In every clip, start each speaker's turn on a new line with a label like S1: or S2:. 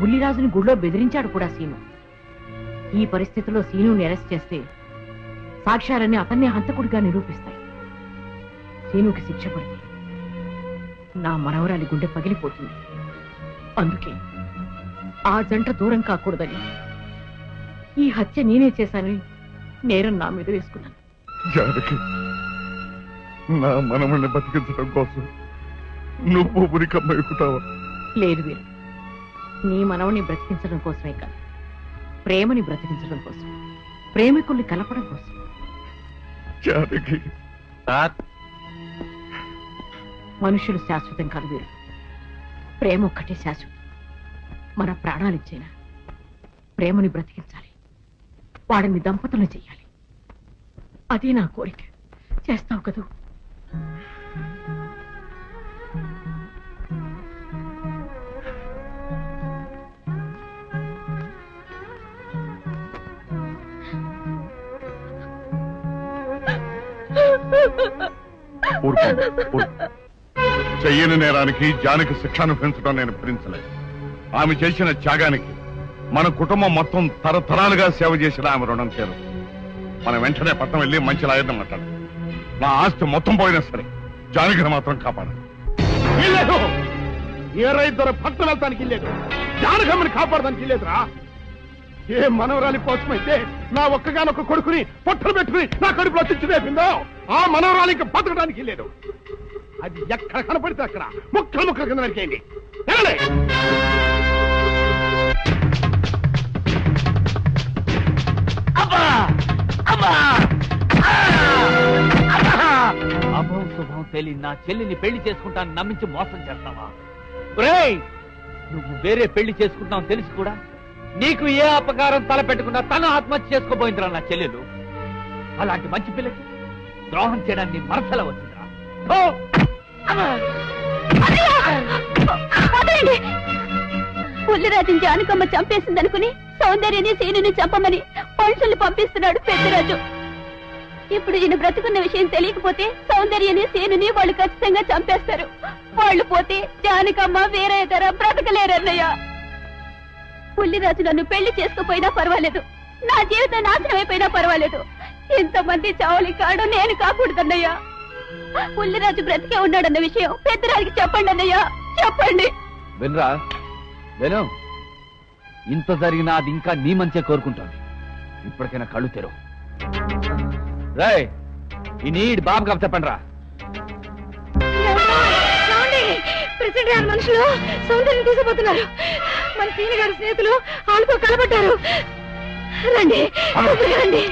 S1: బుల్లిరాజుని గుళ్ళో బెదిరించాడు కూడా సీను. ఈ పరిస్థితిలో సీనుని అరెస్ట్ చేస్తే సాక్ష్యాలన్నీ అతన్ని హంతకుడిగా నిరూపిస్తాయి. సీనుకి శిక్ష పడితే నా మనవరాలి గుండె పగిలిపోతుంది. అందుకే ఆ జంట దూరం కాకూడదని ఈ హత్య నేనే చేశానని నేరం నా మీద వేసుకున్నాను.
S2: జానకి నా మనమని బతికించడం కోసం నువ్వు ఉరికమ్మ ఎక్కుతావా
S1: లేదు వీరు. నీ మనవని బ్రతికించడం కోసమే కాదు. ప్రేమని బ్రతికించడం కోసం ప్రేమికుల్ని కలపడం కోసం
S2: జానకి.
S3: సార్.
S1: మనుషులు శాశ్వతం కాదు వీరు. ప్రేమ ఒక్కటే శాశ్వతం. మన ప్రాణాలిచ్చైనా? ప్రేమని బ్రతికించాలి. వాడిని దంపతులను చెయ్యాలి. అదే నా కోరిక. చేస్తావు కదూ?
S2: చెయ్యని నేరానికి జానకి శిక్షను పెంచడం నేను భరించలేదు. ఆమె చేసిన త్యాగానికి మన కుటుంబం మొత్తం తరతరాలుగా సేవ చేసిన ఆమె రుణం చేరు మనం వెంటనే పట్టణం వెళ్ళి మంచి లాయర్ని మాట్లాడు. నా ఆస్తి మొత్తం పోయినా సరే జానకిని మాత్రం
S4: కాపాడాలి. ఏ రైతు భక్తులు వెళ్తానికి ఇల్లేదు. జానకమ్మని కాపాడడానికి లేదురా ఏ మనవరాలి కోసమైతే నా ఒక్కగానొక్క కొడుకుని పొట్టలు పెట్టుకుని నా కడుపులో చిచ్చిదేపిందో ఆ మనవరాలి ఇంకా బతకడానికి లేదు. అది ఎక్కడ కనపడితే అక్కడ ముక్కలు ముక్కలు కింద నరికేయండి.
S3: అభం శుభం తెలియని నా చెల్లిని పెళ్ళి చేసుకుంటాను నమ్మించి మోసం చేస్తావా? నువ్వు వేరే పెళ్ళి చేసుకుంటావు తెలిసి కూడా? నీకు ఏ అపకారం తలపెట్టకుండా తన ఆత్మహత్య చేసుకోబోయిందిరా నా చెల్లెలు. అలాంటి మంచి పిల్లకి ద్రోహం చేయడానికి మనసల వచ్చిందిరా థూ!
S5: పుల్లిరాజుని జానకమ్మ చంపేసిందనుకుని సౌందర్యని సీనుని చంపమని మనుషుల్ని పంపిస్తున్నాడు పెద్దరాజు. ఇప్పుడు ఈయన బ్రతుకున్న విషయం తెలియకపోతే సౌందర్యని సీనుని వాళ్ళు ఖచ్చితంగా చంపేస్తారు. వాళ్ళు పోతే జానకమ్మ వేరే ఇతర బ్రతకలేరన్నయ్య. పుల్లిరాజు నన్ను పెళ్ళి చేసుకోపోయినా పర్వాలేదు. నా జీవితం నాశనం అయిపోయినా పర్వాలేదు. ఇంతమంది చావలి కాడు నేను కాకూడదన్నయ్యా. పుల్లిరాజు బ్రతికే ఉన్నాడన్న విషయం పెద్దరాజుకి చెప్పండి అన్నయ్య. చెప్పండి.
S3: వినరా విను ఇంత జరిగినా అది ఇంకా నీ మంచే కోరుకుంటోంది. ఇప్పటికైనా కళ్ళు తెరు రాయ్ ఈ నీడ్ బాబు కప్ చెప్పండి రా
S5: ప్రెసిడెంట్ గారి మనుషులు సౌందర్యం తీసుకుపోతున్నారు మన సీని గారి స్నేహితులు వాళ్ళతో కలబడ్డారు రండి రండి.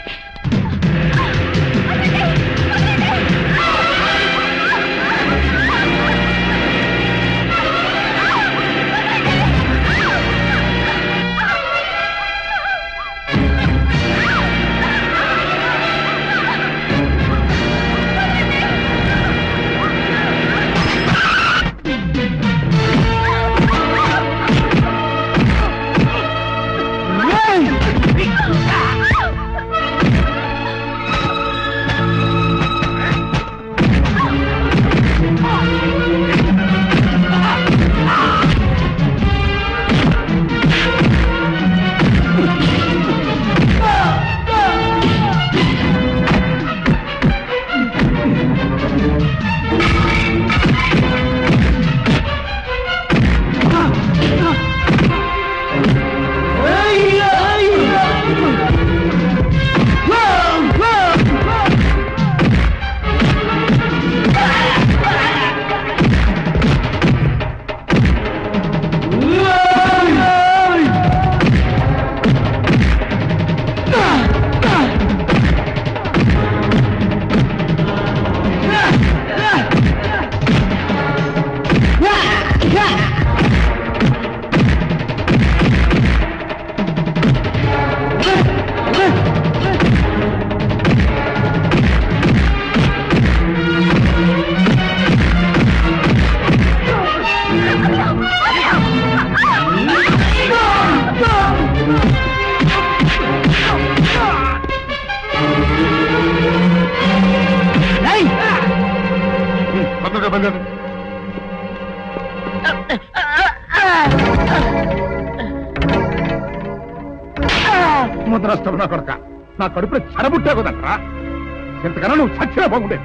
S4: చచ్చినా బాగుండేది.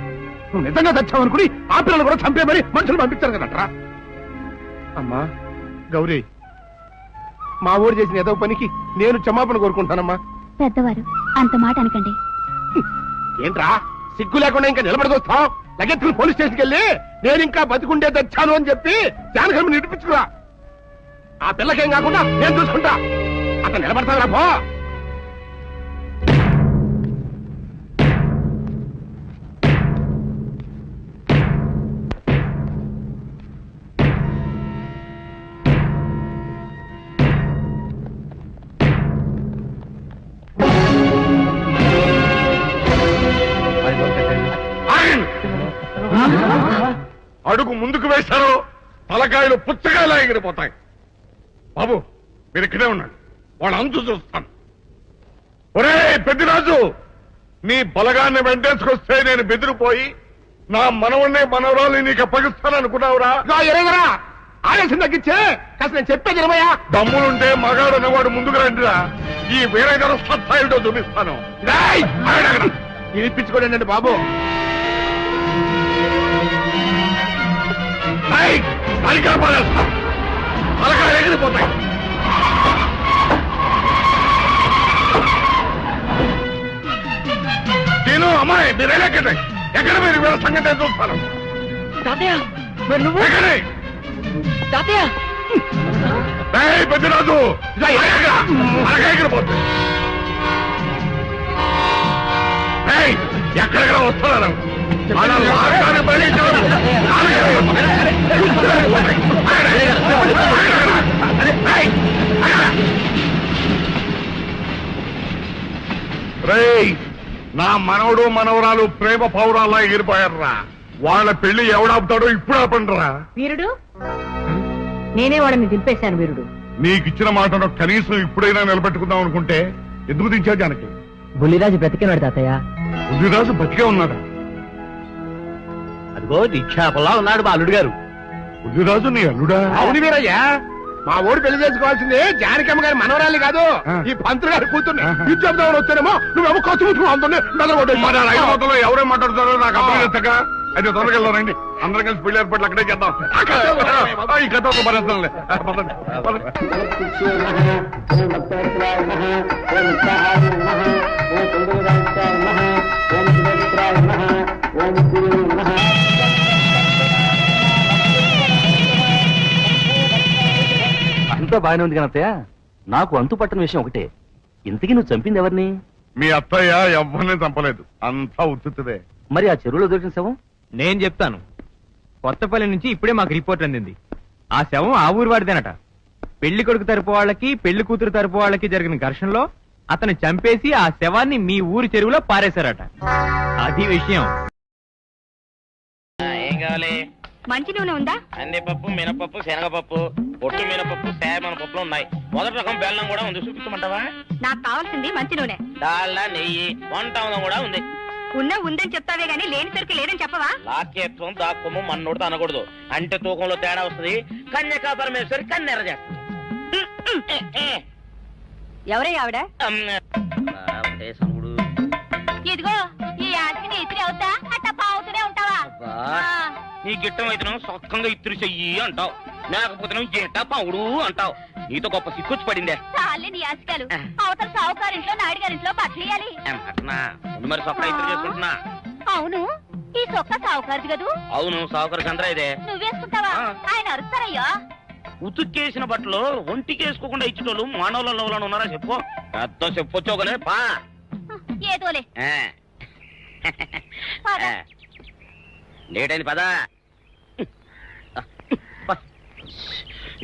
S4: నువ్వు నిజంగా చచ్చావు అనుకుని ఆ పిల్లలు కూడా చంపే మరి మనుషులు పంపించారు కదట్రా. అమ్మా గౌరీ మా ఊరు చేసిన ఏదో పనికి నేను క్షమాపణ కోరుకుంటానమ్మా.
S5: పెద్దవారు అంత మాట అనకండి.
S4: ఏంట్రా సిగ్గు లేకుండా ఇంకా నిలబడదొస్తావు లగెత్తులు పోలీస్ స్టేషన్కి వెళ్ళి నేను ఇంకా బతికుండే తెచ్చాను అని చెప్పి జానకమ్మ నిడిపించుకురా. ఆ పిల్లకేం కాకుండా నేను చూసుకుంటా. అతను నిలబడతావురా పో.
S2: తలకాయలు పుచ్చకాయలా ఎగిరిపోతాయి. బాబు మీరు ఇక్కడే ఉన్నాడు వాళ్ళ అంచు చూస్తాను ఒరే పెద్దిరాజు నీ బలగాన్ని వెంటేసుకొస్తే నేను బెదిరిపోయి నా మనవణ్ణి మనవరాలు నీకు అప్పగిస్తాను అనుకున్నావురా
S4: ఎరగరా ఆలస్యం తగ్గించే కాస్త నేను చెప్పేది ఇరవయా
S2: దమ్ములుంటే మగాడు అనేవాడు ముందుకు రండిరా. ఈ వీరగర సత్తాయితో చూపిస్తాను.
S4: ఇప్పించుకోండి బాబు.
S2: సరిగ్గా పడేస్తా. ఎగిరిపోతాయి నేను అమ్మాయి మీరు ఎక్కడే. ఎక్కడ మీరు వీళ్ళ సంగతి చూస్తాను.
S1: తాతయ్య మరి నువ్వు?
S2: ఎక్కడే?
S1: తాతయ్య.
S2: పెద్దరాజు ఎక్కడెక్కడ వస్తున్నారు నా మనవడు మనవరాలు ప్రేమ పౌరాల్లా ఎగిరిపోయారా వాళ్ళ పెళ్ళి ఎవడాపుతాడో ఇప్పుడు ఆపండిరా.
S1: వీరుడు? నేనే వాడిని దింపేశాను వీరుడు.
S2: నీకిచ్చిన మాటను కనీసం ఇప్పుడైనా నిలబెట్టుకుందాం అనుకుంటే ఎందుకు దించావు జానకి?
S6: బుల్లిరాజు బ్రతికినాడు తాతయ్య.
S2: బుద్ధిరాజు బతికే ఉన్నాడా?
S3: అదిగో నిక్షేపంలా ఉన్నాడు మా అల్లుడు గారు.
S2: బుద్ధిరాజు నీ అల్లుడా?
S4: అవును వీరయ్యా. మా ఊరు పెళ్ళి చేసుకోవాల్సింది జానకమ్మ గారి మనవరాలి కాదు. ఈ పంతులు గారి కూతుర్ని.
S2: ఆహా.
S4: విద్యార్థి వచ్చానేమో నువ్వేమో ఖర్చు
S2: మొత్తంలో ఎవరేం మాట్లాడుతారో నాకు అర్థం చేస్తాక అయితే త్వరగా వెళ్దారండి అందరం కలిసి పెళ్ళి ఏర్పాట్లు అక్కడే చేద్దాం. ఈ కథ ఒక భరిస్తానులే. ఆ,
S6: అంతా బాగానే ఉంది కనత్తయ్య. నాకు అంతు పట్టని విషయం ఒకటే. ఇంతకీ నువ్వు చంపింది ఎవరిని?
S2: మీ అత్తయ్య ఎవరిని చంపలేదు. అంతా ఉత్తుతుదే
S6: మరి ఆ చెరువులో దొరికిన శవం?
S7: నేను చెప్తాను. కొత్తపల్లి నుంచి ఇప్పుడే మాకు రిపోర్ట్ అందింది. ఆ శవం ఆ ఊరి వాడిదేనట. పెళ్ళి కొడుకు తరపు వాళ్ళకి పెళ్ళి కూతురు తరపు వాళ్ళకి జరిగిన ఘర్షణలో అతను చంపేసి ఆ శవాన్ని మీ ఊరి చెరువులో పారేశారట. అది విషయం.
S8: ఏం కావాలి?
S5: మంచి నూనె ఉందా?
S8: కందిపప్పు మినపప్పు శనగపప్పు పొట్టు మినపప్పు సేమన పప్పులు ఉన్నాయి. మొదటి రకం బెల్లం కూడా ఉంది. చూపించమంటావా?
S5: నాకు కావాల్సింది మంచి నూనె.
S8: డాల్డా నెయ్యి వంట కూడా ఉంది.
S5: ఉన్న ఉందని చెప్తావే గానీ లేని సరికి లేదని చెప్పవా?
S8: లాక్యత్వం దాక్కుము మన్నోడితో అనకూడదు. అంటే తూకంలో తేడా వస్తుంది. కన్యకా పరమేశ్వరి కన్నెర చేస్తుంది.
S5: ఎవరే ఆవిడ. ఇదిగో ఈ ఆటకి ఇతిరి అవుతా? అట్టా పావుతూనే ఉంటావా?
S8: నీ గిట్టం అయితే సొక్కంగా ఇత్తురు చెయ్యి అంటావు. లేకపోతే జేట పావుడు అంటావు. నీతో గొప్ప సిక్కుచ్చి పడిందే.
S5: చాలే నీ ఆశకాలు అవతల సావుకారింట్లో నాయుడు గారింట్లో బట్టలేయాలి
S8: ఏం అట్నా? ముందు మరి సొక్క ఇత్తురు చేసుకుంటున్నా.
S5: అవును ఈ సొక్క సావుకారిది కదూ?
S8: అవును సావుకర్ చంద్ర ఇదే.
S5: నువ్వేసుకుంటావా. ఆయన అరుస్తారయ్యో.
S8: ఉతుక్కేసిన బట్టలు ఒంటికి వేసుకోకుండా ఇచ్చేటోళ్ళు మానవులలో ఉన్నారా చెప్పు. పెద్ద చెప్పొచ్చోగలే పా.
S5: ఏదోలే.
S8: లేట్ అయింది పదా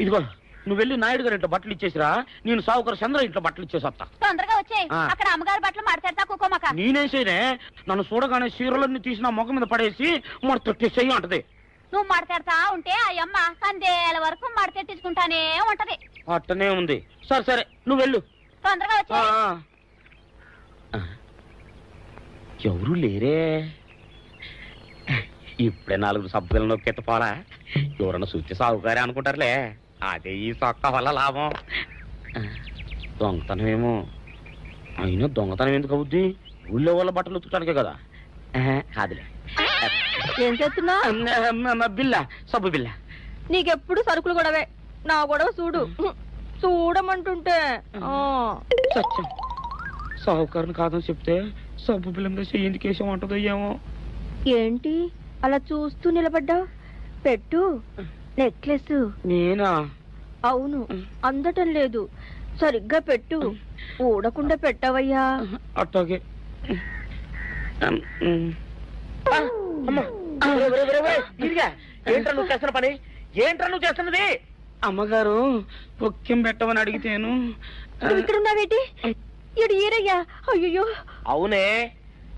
S8: ఇదిగో నువ్వు వెళ్ళి నాయుడు గారి ఇంట్లో బట్టలు ఇచ్చేసిరా. నేను సావుకర్ చంద్ర ఇంట్లో బట్టలు ఇచ్చేసి వస్తా.
S5: తొందరగా వచ్చే
S8: ఆ.
S5: అక్కడ అమ్మగారి బట్టలు మాడతాడతా కుకోమక
S8: నేనేం చేయనే? నన్ను చూడగానే చీరలన్నీ తీసి నా ముఖం మీద పడేసి మరి తొట్టేసేయి అంటది.
S5: నువ్వు మాడతాడతా ఉంటే ఆ అమ్మ సందేల వరకు మడతెట్టించుకుంటానే ఉంటది.
S8: అట్టనే ఉంది. సరే సరే నువ్వు వెళ్ళు.
S5: తొందరగా
S8: ఆ,
S5: వచ్చే
S8: ఆ. ఎవరు లేరే? ఇప్పుడే నాలుగు సభ్యులు నొక్కెత్త పోరా. ఎవరన్నా చూస్తే సాగుకారే అనుకుంటారులే. అదే ఈ సొక్క వల్ల లాభం. ఆ, దొంగతనమేమో. అయినా దొంగతనం ఎందుకు అవుద్ది? ఊళ్ళో వాళ్ళ బట్టలు ఉతుకడానికే కదా. కాదులే
S5: ఏం చేస్తున్నా
S8: బిల్ల సబ్బు బిల్ల.
S5: నీకెప్పుడు సరుకులు గొడవే. నా గొడవ చూడు. చూడమంటుంటే. ఆ.
S8: సత్యం సాహుకారుని కాదని చెప్తే సబ్బు బిల్ల మీద చెయ్యి ఎందుకు వేసాం అంటుందో ఏమో.
S5: ఏంటి? అలా చూస్తూ నిలబడ్డా పెట్టు. నెక్లెస్.
S8: నేనా?
S5: అవును. అందటం లేదు. సరిగ్గా పెట్టు. ఊడకుండా పెట్టవయ్యా.
S8: అట్టాగే. ఏంట్రా నువ్వు చేస్తున్న పని? ఏంట్రా నువ్వు చేస్తున్నది? అమ్మగారు పొక్కెం పెట్టమని అడిగితేను.
S5: ఇక్కడ ఉన్నావేటి ఇడు ఈరయ్యా అయ్యో
S8: అవునే.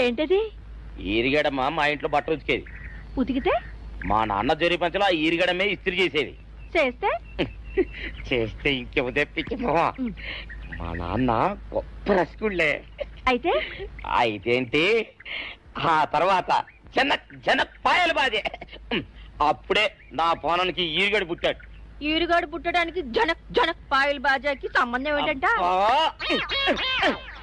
S5: ఏంటది?
S8: ఈరిగడమ్మ మా ఇంట్లో బట్ట ఉతికేది.
S5: ఉతికితే?
S8: మా నాన్న జరి పంచలో ఆ ఈరిగడమే ఇస్త్రీ చేసేది.
S5: చేస్తే?
S8: చేస్తే తెప్పించమో
S5: ఉమ్.
S8: మా నాన్న గొప్ప రసికుళ్ళే.
S5: అయితే?
S8: అయితేంటి? ఆ తర్వాత జన జన పాయలు బాధే అప్పుడే నా పోనానికి ఈరుగడి పుట్టాడు.
S5: ఈరుగాడు పుట్టడానికి జనక్ జనక్ పాయల్ బాజాకి సంబంధం ఏంటంట?
S8: అబ్బా!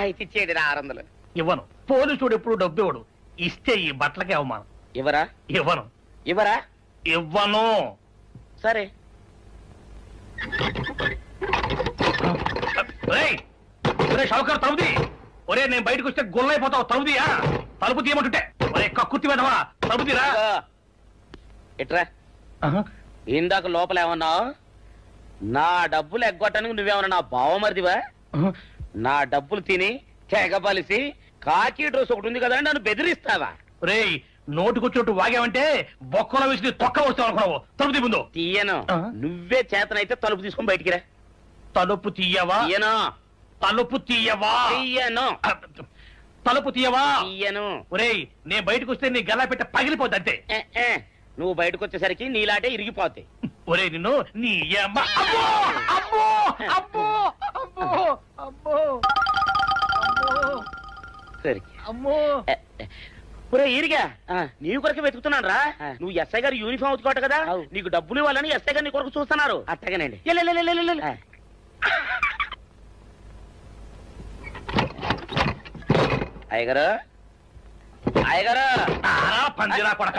S8: అయితే ఇచ్చేది ఆరు వందలు
S4: ఇవ్వను. పోలీసుడు ఎప్పుడు డబ్బు ఇవ్వడు. ఇస్తే ఈ బట్టలకే అవమానం.
S8: ఇవ్వరా?
S4: ఇవ్వను.
S8: ఇవ్వరా?
S4: ఇవ్వను.
S8: సరే.
S4: రేయ్, ఒరే షౌకర్ తలుపుది ఒరే నేను బయటకు వస్తే గొల్లైపోతావు తలుపుదియా తలుపు తీయమంటుంటే. ఒరే కక్కుర్తి వెదవా తలుపుదిరా
S8: ఇదిగో. ఇట్రా. ఇందాక లోపల ఏమన్నావు? నా డబ్బులు ఎగ్గొట్టడానికి నువ్వేమన్నా నా బావమరిదివా? నా డబ్బులు తిని తెగబలిసి కాకి డ్రెస్ ఒకటి ఉంది కదా నన్ను బెదిరిస్తావా?
S4: రేయ్ నోటుకొచ్చినట్టు వాగావంటే బొక్కలో వేసి తొక్క వస్తావు అనుకున్నావు. తలుపు ముందు.
S8: తీయను.
S4: ఆ?
S8: నువ్వే చేతనైతే తలుపు తీసుకొని బయటికి రా.
S4: తలుపు తీయవా?
S8: తీయను.
S4: తలుపు తీయవా?
S8: తీయను.
S4: తలుపు తీయవా?
S8: తీయను.
S4: ఒరేయ్ నేను బయటకు వస్తే నీ గల్లా పెట్ట పగిలిపోద్ది అంతే.
S8: ఏ, ఏ. నువ్వు బయటకు వచ్చేసరికి నీలాటే ఇరిగిపోతాయి
S9: ఒరే నిన్ను నీ అమ్మ. అబ్బో అబ్బో అబ్బో అబ్బో అబ్బో అబ్బో
S8: సరికి.
S9: అమ్మో!
S8: ఒరే ఈరిగా నీ కొరకు వెతుకుతున్నాను రా. నువ్వు ఎస్ఐ గారు యూనిఫామ్ అవుతుకోట కదా? నీకు డబ్బులు ఇవ్వాలని ఎస్ఐ గారు నీ కొరకు చూస్తున్నారు. అట్టగానండి. అయ్యగారు. అయ్యగారు.
S9: పందిరా కొడక.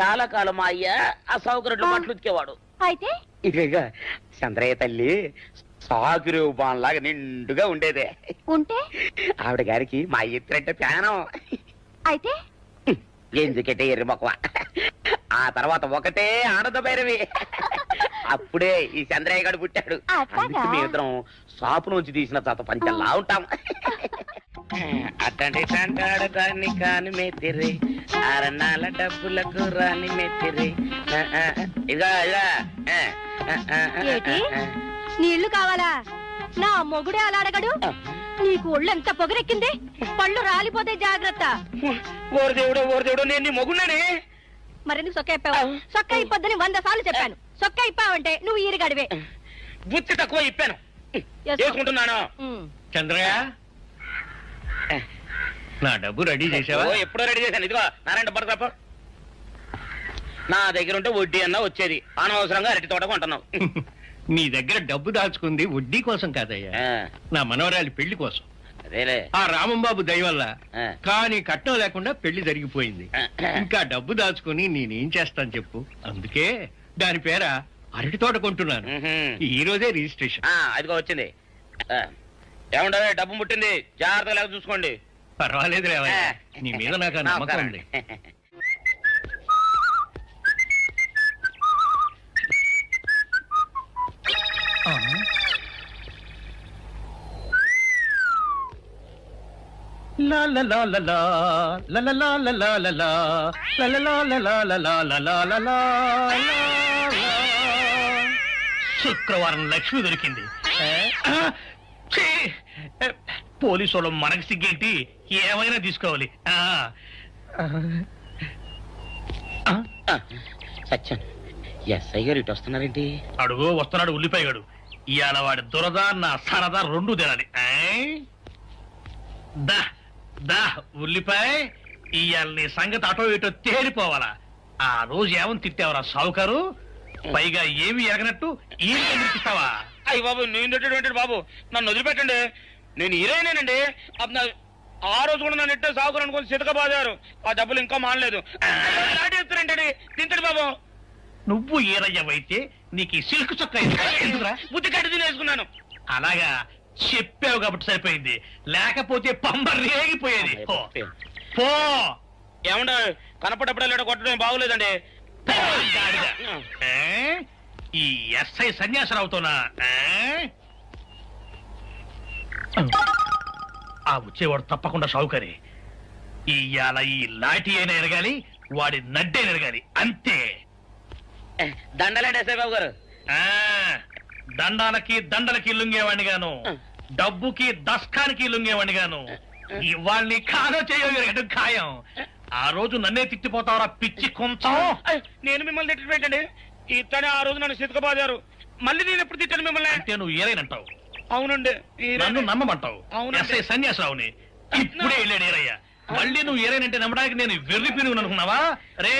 S8: చాలా కాలం మా అయ్య ఆ సౌకర్యం బట్టలు ఉతికేవాడు.
S5: అయితే?
S8: ఇక చంద్రయ్య తల్లి సాగురేవు బాన్లాగా నిండుగా ఉండేదే.
S5: ఉంటే?
S8: ఆవిడ గారికి మా ఎత్తురంటే ప్యానం
S5: అయితే?
S8: ఎందుకంటే ఎర్రి మొక్కవ? ఆ తర్వాత ఒకటే ఆనంద భైరవి. అప్పుడే ఈ చంద్రయ్య గారు పుట్టాడు.
S5: అట్లాగా?
S8: అందుకే మేమిద్దరం షాపు నుంచి తీసిన తాత పంచల్లా ఉంటాం. అట్టండి అంటాడు దాన్ని కాని మెత్తిరి అరణాల డబ్బులకు రాని మెత్తిరి ఇదిగా ఇదిగా.
S5: ఏటి? నీళ్ళు కావాలా? నా మొగుడే అలా అడగడు? నీకు ఒళ్ళు ఎంత పొగరెక్కింది? పళ్ళు రాలిపోతే జాగ్రత్త.
S8: ఓరు దేవుడు ఓరు దేవుడు నేను నీ మొగున్నానే
S5: మరెందుకు సొక్క సొక్క ఇప్పొద్దని వంద సార్లు చెప్పాను. సొక్క ఇప్పావంటే నువ్వు ఈరిగడివే.
S8: బుద్ధి తక్కువ ఇప్పాను.
S5: Yes, sir.
S8: చేసుకుంటున్నాను
S9: చంద్రయ్య నా డబ్బు రెడీ చేసావా?
S8: ఓ, ఎప్పుడో రెడీ చేశాను. ఇదిగో నారాయణ డబ్బు తప్ప. నా దగ్గర ఉంటే వడ్డీ అన్నా వచ్చేది. అనవసరంగా అరటి తోట కొంటున్నావు.
S9: నీ దగ్గర డబ్బు దాచుకుంది వడ్డీ కోసం కాదయ్యా.
S8: ఆ,
S9: నా మనవరాలి పెళ్ళి కోసం.
S8: అదేలే.
S9: ఆ రామంబాబు దయ వల్ల
S8: ఆ.
S9: కానీ కట్నం లేకుండా పెళ్ళి జరిగిపోయింది. ఇంకా డబ్బు దాచుకుని నేనేం చేస్తాను చెప్పు. అందుకే దాని పేర అరటి తోట కొంటున్నాను. ఈ రోజే రిజిస్ట్రేషన్.
S8: ఆ, అదిగో వచ్చింది. ఏమంటారు డబ్బు ముట్టింది జాగ్రత్తగా లేక చూసుకోండి.
S9: పర్వాలేదు నీ మీద నాకు నమ్మకం శుక్రవారం లక్ష్మి దొరికింది! పోలీసు వాళ్ళు మనకి సిగ్గేంటి ఏమైనా తీసుకోవాలి
S8: సత్యం ఎస్ఐ గారు ఇటు వస్తున్నారేంటి
S9: అడుగు వస్తున్నాడు ఉల్లిపాయగాడు ఇవాళ వాడి దురద నా సరదా రెండు తినాలి? దా దా ఉల్లిపాయ. ఇవాళ నీ సంగతి అటో ఇటో తేలిపోవాలా ఆ రోజు ఏమని తిట్టావరా సావుకారు? పైగా ఏమి ఎరగనట్టు ఏమి కనిపిస్తావా
S8: అయ్యి బాబు నేను తిట్టేటువంటి బాబు. నన్ను వదిలిపెట్టండి. నేను హీరోయినేనండి. అప్పుడు నా- ఆ రోజు కూడా నన్ను ఇట్టే సాగురు అనుకుని సితక బాదారు ఆ డబ్బులు ఇంకా మానలేదు. తింటండి బాబు.
S9: నువ్వు ఏరయ్యవైతే నీకు ఈ సిల్క్ చొక్క ఎందుకురా?
S8: బుద్ధి కట్టి తినేసుకున్నాను.
S9: అలాగా. చెప్పావు కాబట్టి సరిపోయింది. లేకపోతే పంబ రేగిపోయేది. పో. పో.
S8: ఏమంటే కనపడప్పుడే లేడ కొట్టడం బాగోలేదండి.
S9: పో, గాడిద. ఏ? ఈ ఎస్ఐ సన్యాసరావుతోనా? ఏ? ఆ వచ్చేవాడు తప్పకుండా షావుకరి. ఇవాళ ఈ లాఠీ అయినా ఎరగాలి వాడి నడ్డే ఎరగాలి. అంతే.
S8: దండలేండి ఎస్ఐ బాబు గారు
S9: ఆ. దండాలకి దండలకి లొంగేవాడిని గాను డబ్బుకి దస్కానికి లొంగేవాడిని గాను ఇవాళ్ళని కాదో చేయడం ఖాయం. ఆ. రోజు నన్నే తిట్టిపోతావరా పిచ్చి కొంచెం?
S8: నేను మిమ్మల్ని తిట్టి పెట్టండి ఇతనే ఆ రోజు నన్ను సితక బాదారు మళ్ళీ నేను ఎప్పుడు తిట్టాను మిమ్మల్ని?
S9: అంటే నువ్వు ఏరైనంటావు
S8: అవునండి.
S9: నన్ను నమ్మమంటావు. ఎస్ఐ సన్యాసరావుని. ఇప్పుడే వెళ్ళాడు ఏరయ్య మళ్ళీ నువ్వు ఏరైనంటే నమ్మడానికి నేను వెర్రి పిరుగు అనుకున్నావా? రే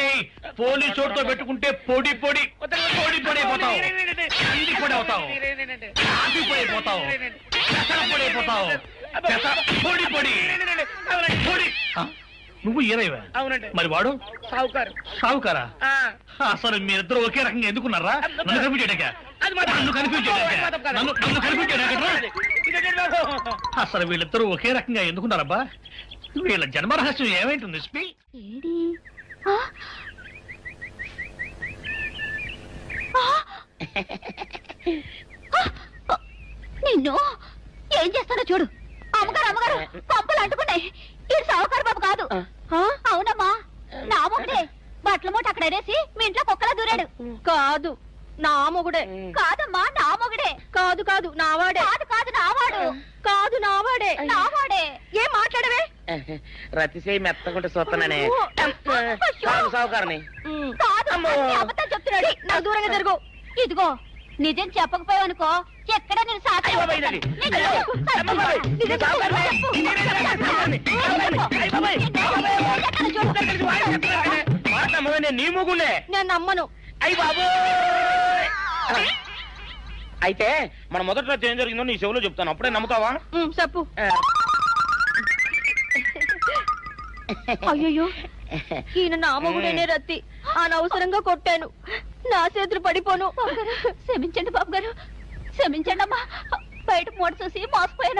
S9: పోలీసు చోటుతో పెట్టుకుంటే పొడి పొడి పొడి పొడి అయిపోతావు. ఇది పొడి అవుతావు. కాఫీ పొడి అయిపోతావు. పొడి అయిపోతావు. పొడి పొడి. పొడి? నువ్వు ఏరైవా
S8: అవునండి.
S9: మరి వాడు?
S8: సావుకారు.
S9: సావుకారా. అసలు మీరిద్దరు ఒకే రకంగా ఎందుకున్నారా? నన్ను
S8: మాత్రం-
S9: నన్ను కనిపించాడక నన్ను నన్ను? అసలు వీళ్ళిద్దరూ ఒకే రకంగా ఎందుకున్నారబ్బా? వీళ్ళ జన్మరహస్యం ఏమైంటుంది స్పీ?
S10: నిన్ను ఏం చేస్తానో చూడు. అమ్మగారు అమ్మగారు పంపలు అంటుకున్నాయి. ఈ సావుకారు బాబు కాదు. అవునమ్మా. నా ముందే బట్టల మూట అక్కడ ఎడేసి మీ ఇంట్లో కుక్కలా దూరాడు. కాదు. నా మొగుడే. కాదమ్మా నా మొగుడే. కాదు కాదు నావాడే కాదు కాదు నావాడు కాదు నావాడే నావాడే ఏం మాట్లాడవే?
S8: రతిసేయి మెత్తకుంటే చూస్తున్నానే. సావుకారని.
S10: అబద్ధాలు చెప్తున్నాడు. నా దూరంగా జరుగు ఇదిగో నిజం చెప్పకపోయావనుకో ఎక్కడ నేను సాక్షి
S8: నేను
S10: నమ్మను.
S8: అయ్యి బాబు అయితే మన మొదటి రాత్రి ఏం జరిగిందో నీ చెవులో చెప్తాను. అప్పుడే నమ్ముతావా?
S10: చెప్పు. అయ్యో ఈయన నామగుడేనే రత్తి. అనవసరంగా కొట్టాను. నా చేతులు పడిపోను. క్షమించండి బాబు గారు క్షమించండి అమ్మా బయట మూట చూసి మోసపోయాను.